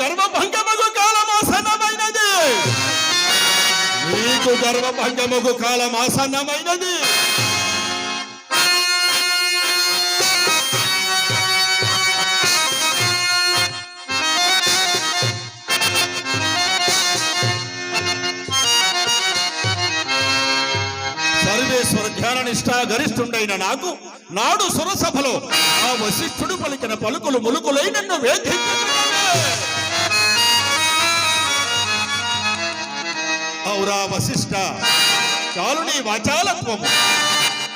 గర్వభంగముకు కాలం ఆసన్నమైనది నీకు కాలం కాలమాసన్నమైనది సర్వేశ్వర ధ్యాన నిష్ఠా గరిష్ఠుండైన నాకు నాడు సురసభలో ఆ వశిష్ఠుడు పలికిన పలుకులు ములుకులై నన్ను ఔరా వశిష్ట చాలు నీ వాచాలత్వము.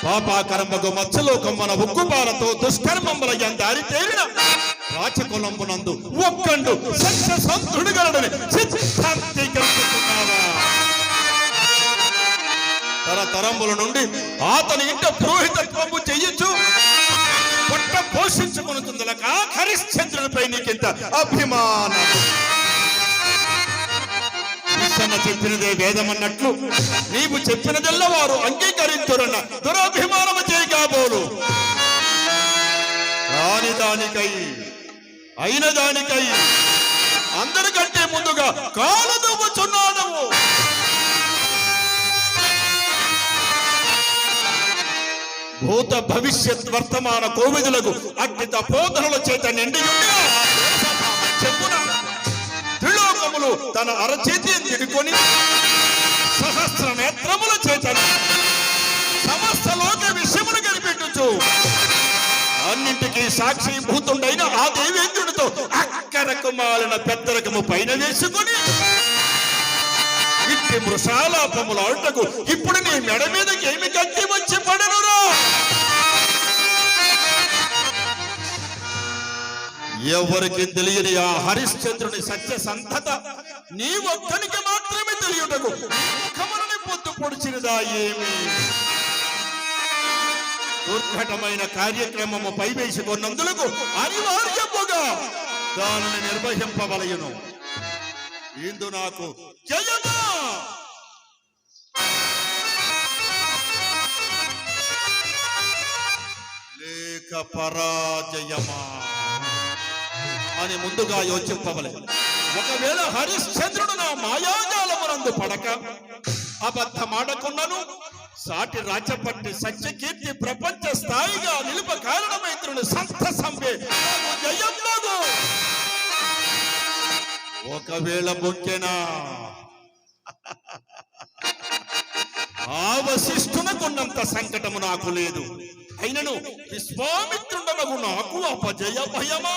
పాపాకరంబగు మత్స్యలోకమ్మన ఉక్కుపాలతో దుష్కర్మముల ఎందారి తేలిన రాచకులంబునందు ఒక్కండు సత్య సంతుడు గలడని సిద్ధాంతీకరిస్తున్నావా తరతరముల నుండి అతని ఇంట పురోహితత్వము చెయ్యొచ్చు పొట్ట పోషించుకునుతుందలక హరిశ్చంద్రునిపై నీకింత అభిమానం చెప్పినదే వేదమన్నట్లు. నీవు చెప్పినదల్ల వారు అంగీకరించురన్న దురభిమానము చేయగాబోలు కాని దానికై అయిన దానికై అందరికంటే ముందుగా కాలు దూపుచున్నాను భూత భవిష్యత్ వర్తమాన కోవిదులకు అగ్నిత తపోధనుల చేత నిండి త్రిలోకములు తన అరచేతి తిడుకొని సహస్ర నేత్రముల చేతను సమస్త లోక విషయములు కనిపెట్టుచు. అన్నింటికీ సాక్షి భూతుండైన ఆ దేవేంద్రుడితో అక్కరకు మాలిన పెద్దరకము పైన వేసుకొని ఇట్టి మృషాలాపములాటకు ఇప్పుడు నీ మెడ మీదకి ఏమి కత్తి వచ్చి పడనురా? ఎవరికి తెలియని ఆ హరిశ్చంద్రుని సత్య సంతత నీ ఒక్కనికి మాత్రమే తెలియటకు ముఖములని పొద్దు పొడిచినదా ఏమి? దుర్ఘటమైన కార్యక్రమము పైవేసుకున్నందులకు అనివార్యముగా దానిని నిర్వహింపవలయను. ఇందు నాకు జయమా! లేక పరాజయమా? అని ముందుగా యోచింపవలేదు ఒకవేళ హరిశ్చంద్రుడు నా మాయాజాలమునందు పడక అబద్ధమాడకున్నను సాటి రాజపట్టి సత్యకీర్తి ప్రపంచ స్థాయిగా నిలుప కారణమైత్రుని సంస్థ సంపే. జయంలో ఒకవేళ బొక్కెనా ఆ సంకటము నాకు లేదు. అయినను విశ్వామిత్రుండనగు నాకు అపజయ భయమా?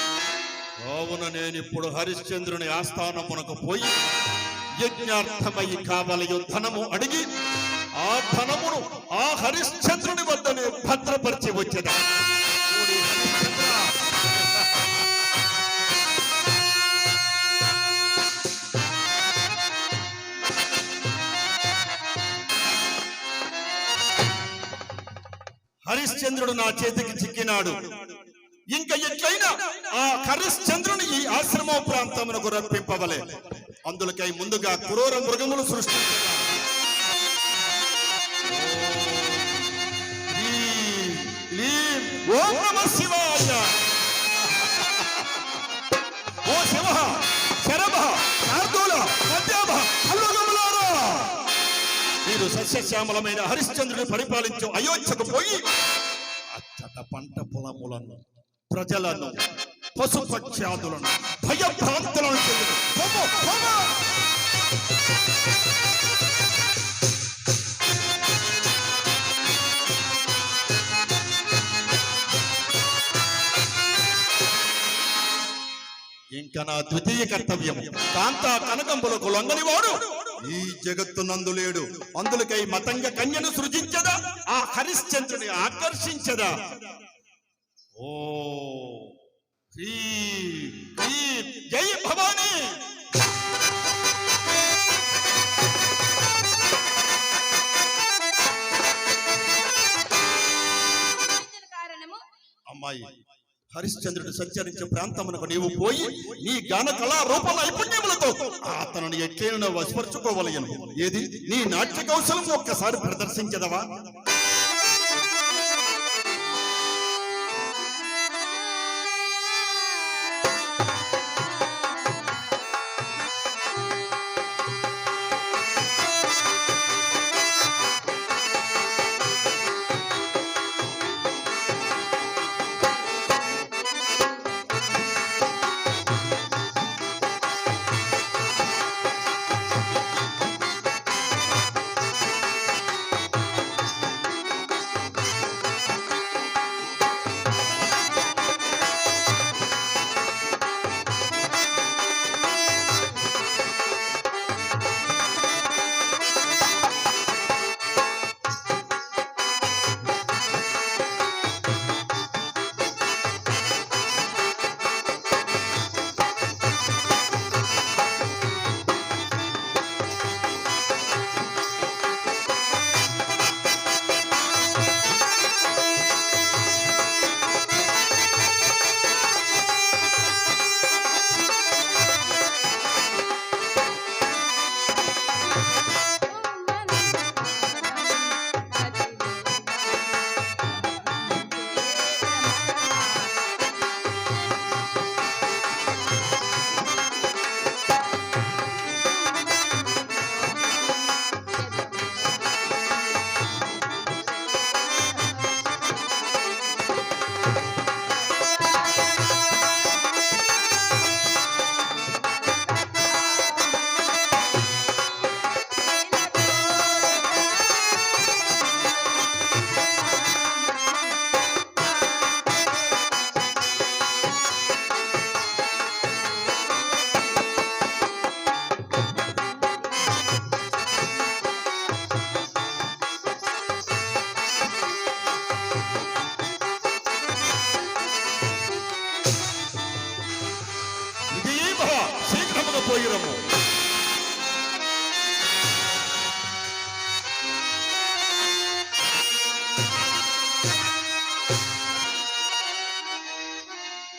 జయారంభములు నేనిప్పుడు హరిశ్చంద్రుని ఆస్థానమునకు పోయి యజ్ఞార్థమై కావలయు ధనము అడిగి ఆ ధనమును ఆ హరిశ్చంద్రుని వద్దనే భద్రపరిచి వచ్చేదా? హరిశ్చంద్రుడు నా చేతికి చిక్కినాడు. ఇంకా ఎట్లయినా ఆ హరిశ్చంద్రుని ఈ ఆశ్రమ ప్రాంతమునకు రప్పింపవలే. అందులకై ముందుగా క్రూర మృగములు సృష్టించారు ఓం నమ శివాయ. ఓ శివ శరభ శార్దూల మధ్యాభ అల్లుగములారా సస్యశ్యామలమైన హరిశ్చంద్రుని పరిపాలించు అయోధ్యకు పోయి అచ్చట పంట పొలములను ప్రజలను పశుపక్ష్యాదులను భయభ్రాంతులను ఇంకా నా ద్వితీయ కర్తవ్యం కాంతా కనకంబులకు లొంగనివాడు. ఈ జగత్తు నందు లేడు. అందులకై మతంగ కన్యను సృజించదా? ఆ హరిశ్చంద్రుని ఆకర్షించదా? ఓ జై భవానీ! హరిశ్చంద్రుడు సంచరించే ప్రాంతమునకు నీవు పోయి నీ గాన కళా రూప నైపుణ్యములతో అతను ఎట్లైనా వశపరుచుకోవలయను ఏది? నీ నాట్య కౌశలం ఒక్కసారి ప్రదర్శించదవా?